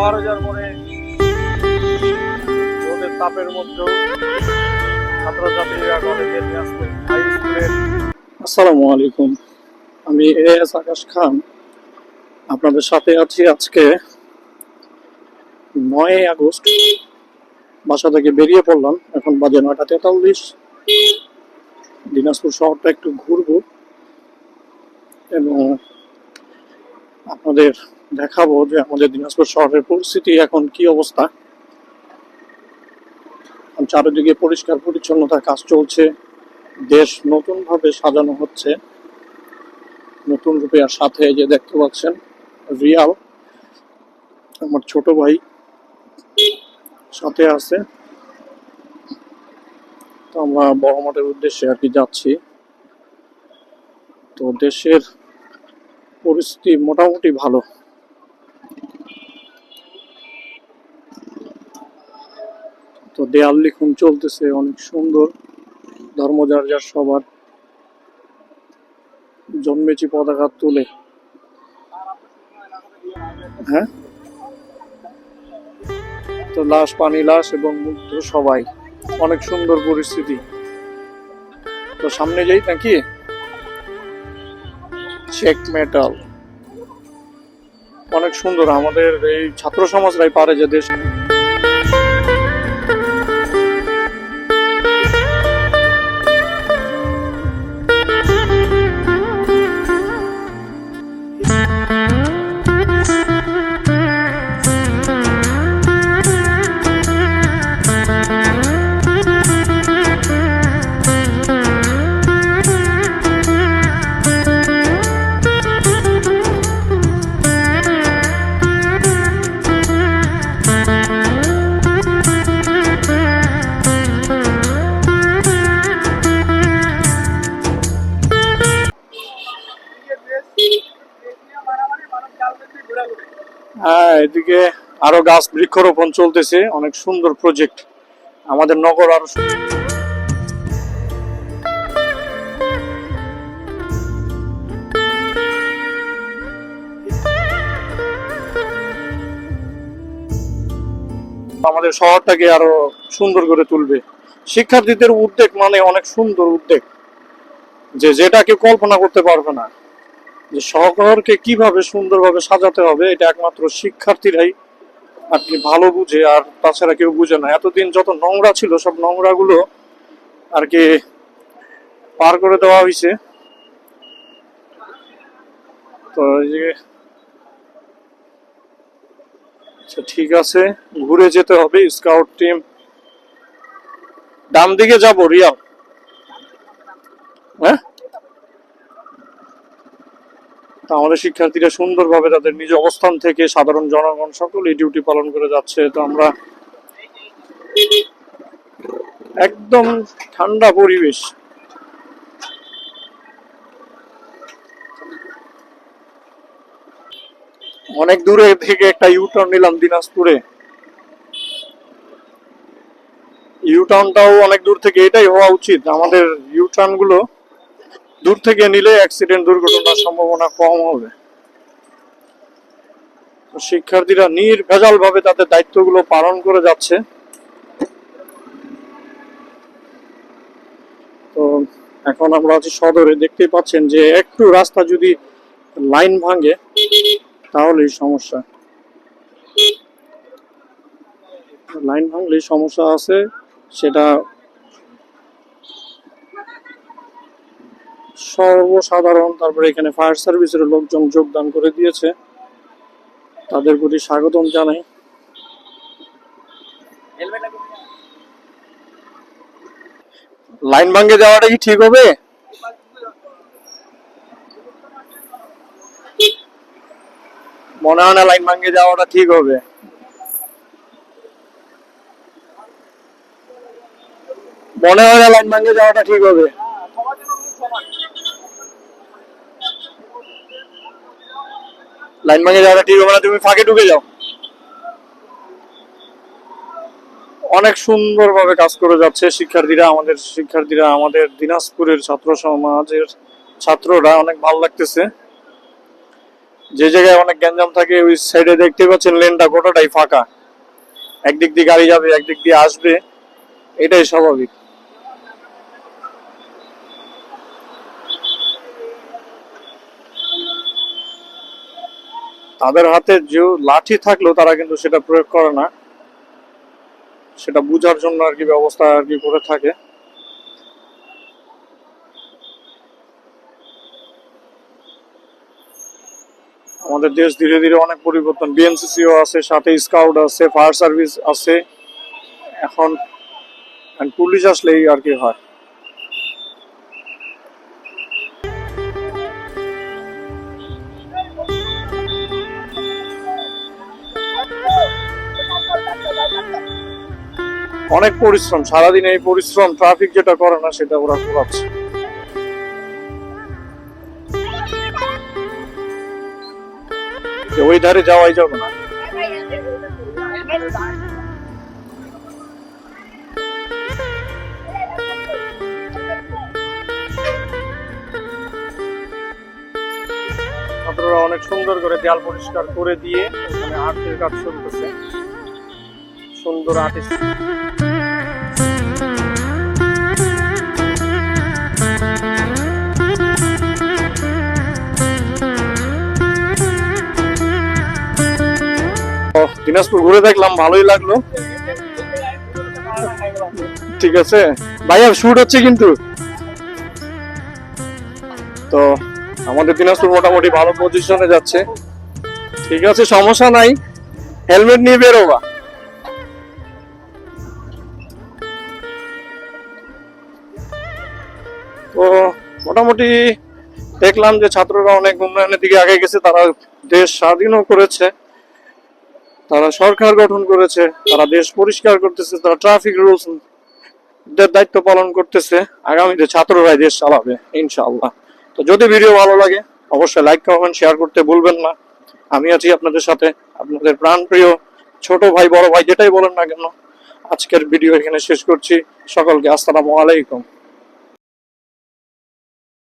মহারাজার মোড়ে রোদের তাপের মধ্যেও ছাত্রছাত্রীরা কলেজে দিনাজপুর হাই স্কুলের আসসালামু আলাইকুম। আমি এ এস আকাশ খান। আপনাদের সাথে আছি আজকে নয় আগস্ট। বাসা থেকে বেরিয়ে পড়লাম। এখন বাজে নয়টা তেতাল্লিশ। দিনাজপুর শহরটা একটু ঘুরবো। এবং আপনাদের দেখাবো যে আমাদের দিনাজপুর শহরের পরিস্থিতি, এখন কি অবস্থা। চারিদিকে পরিষ্কার পরিচ্ছন্নতার কাজ চলছে। দেশ নতুন ভাবে সাজানো হচ্ছে। নতুন রূপে আর সাথে যে দেখতে পাচ্ছেন, রিয়াল। আমার ছোট ভাই সাথে আছে। তো আমরা বড় মাঠের উদ্দেশ্যে আর কি যাচ্ছি। তো দেশের পরিস্থিতি মোটামুটি ভালো। তো দেয়াল লিখন চলতেছে, অনেক সুন্দর। ধর্মযার যার সবার জন্মেছি পতাকা তুলে। হ্যাঁ? তো লাশ, পানি, লাশ এবং মুগ্ধ সবাই। অনেক সুন্দর পরিস্থিতি। তো সামনে যাই নাকি? চেক মেটাল অনেক সুন্দর আমাদের এই ছাত্র সমাজরাই পারে যে দেশ হ্যাঁ এদিকে আরও গাছ বৃক্ষরোপণ চলতেছে। অনেক সুন্দর প্রজেক্ট আমাদের নগর আরও আমাদের শহরটাকে আরও সুন্দর করে তুলবে। শিক্ষার্থীদের উদ্যোগ মানে অনেক সুন্দর উদ্যোগ। যে যেটা কেউ কল্পনা করতে পারবে না। যে শহরকে কীভাবে সুন্দরভাবে সাজাতে হবে, এটা একমাত্র শিক্ষার্থীরাই কি ভালো বুঝে, আর তাছাড়া কেউ বুঝে না। এতদিন যত নোংরা ছিল, সব নোংরা গুলো আর কি পার করে দেওয়া হয়েছে। তো যে আচ্ছা ঠিক আছে, ঘুরে যেতে হবে স্কাউট টিম ডান দিকে যাব রিয়াল হ্যাঁ তা আমাদের শিক্ষার্থীরা সুন্দরভাবে তাদের নিজ অবস্থান থেকে সাধারণ জনগণ সকলেই ডিউটি পালন করে যাচ্ছে। তো আমরা একদম ঠান্ডা পরিবেশ। অনেক দূরে থেকে একটা ইউটার্ন নিলাম দিনাজপুরে। ইউটার্নটাও অনেক দূর থেকে এটাই হওয়া উচিত। আমাদের ইউটার্নগুলো দূর থেকে নিলে অ্যাক্সিডেন্ট দুর্ঘটনার সম্ভাবনা কম হবে। শিক্ষার্থীরা নির্ভেজাল ভাবে তাদের দায়িত্বগুলো পালন করে যাচ্ছে। তো এখন আমরা আছি সদরে। দেখতেই পাচ্ছেন যে একটু রাস্তা যদি লাইন ভাঙে, তাহলেই সমস্যা। লাইন ভাঙলেই সমস্যা আছে, সেটা সর্বসাধারণ, তারপরে এখানে ফায়ার সার্ভিসের লোকজন যোগদান করে দিয়েছে। তাদের প্রতি স্বাগতম জানাই। লাইন ভাঙ্গে যাওয়াটা কি ঠিক হবে? মনে হয় না লাইন ভাঙ্গে যাওয়াটা ঠিক হবে। মনে হয় না লাইন ভাঙ্গে যাওয়াটা ঠিক হবে। লাইন ভাঙে যাওয়াটা ঠিক হবে না, তুমি ফাঁকে ঢুকে যাও। অনেক সুন্দরভাবে কাজ করে যাচ্ছে শিক্ষার্থীরা, আমাদের শিক্ষার্থীরা, আমাদের দিনাজপুরের ছাত্র সমাজের ছাত্ররা, অনেক ভালো লাগতেছে। যে জায়গায় অনেক গ্যাঞ্জাম থাকে, ওই সাইডে দেখতে পাচ্ছেন লেনটা গোটাটাই ফাঁকা। একদিক দিয়ে গাড়ি যাবে, একদিক দিয়ে আসবে, এটাই স্বাভাবিক। তাদের হাতে যে লাঠি থাকলেও তারা কিন্তু সেটা প্রয়োগ করে না। সেটা বুঝার জন্য আর কি ব্যবস্থা আর কি করে থাকে। আমাদের দেশ ধীরে ধীরে অনেক পরিবর্তন। বিএনসিসিও আছে, সাথে স্কাউট আছে ফায়ার সার্ভিস আছে। এখন পুলিশ আসলেই আর কি হয়। অনেক পরিশ্রম, সারাদিন এই পরিশ্রম ট্রাফিক যেটা করে না সেটা ওরা করাচ্ছে ওই ধারে যাওয়াই যাবে না। অনেক সুন্দর করে দেয়াল পরিষ্কার করে দিয়ে আর্টের কাজ চলতেছে। সুন্দর আর্টিস্ট দিনাজপুর ঘুরে দেখলাম, ভালোই লাগল। ঠিক আছে। ভাইয়া শুট হচ্ছে কিন্তু। তো, আমাদের দিনাজপুর মোটামুটি ভালো পজিশনে যাচ্ছে। ঠিক আছে, সমস্যা নাই। হেলমেট নিয়ে বেরোবা। মোটামুটি দেখলাম যে ছাত্ররা অনেক উন্নয়নের দিকে আগে গেছে, তারা দেশ স্বাধীনও করেছে, তারা সরকার গঠন করেছে, তারা দেশ পরিষ্কার করতেছে, তারা ট্রাফিক রুলস দায়িত্ব পালন করতেছে। আগামীতে ছাত্ররাই দেশ চালাবে, ইনশাআল্লাহ। তো যদি ভিডিও ভালো লাগে, অবশ্যই লাইক কমেন্ট শেয়ার করতে ভুলবেন না। আমি আছি আপনাদের সাথে, আপনাদের প্রাণপ্রিয় ছোট ভাই, বড় ভাই, যেটাই বলেন না কেন, আজকের ভিডিও এখানে শেষ করছি। সকলকে আসসালামু আলাইকুম।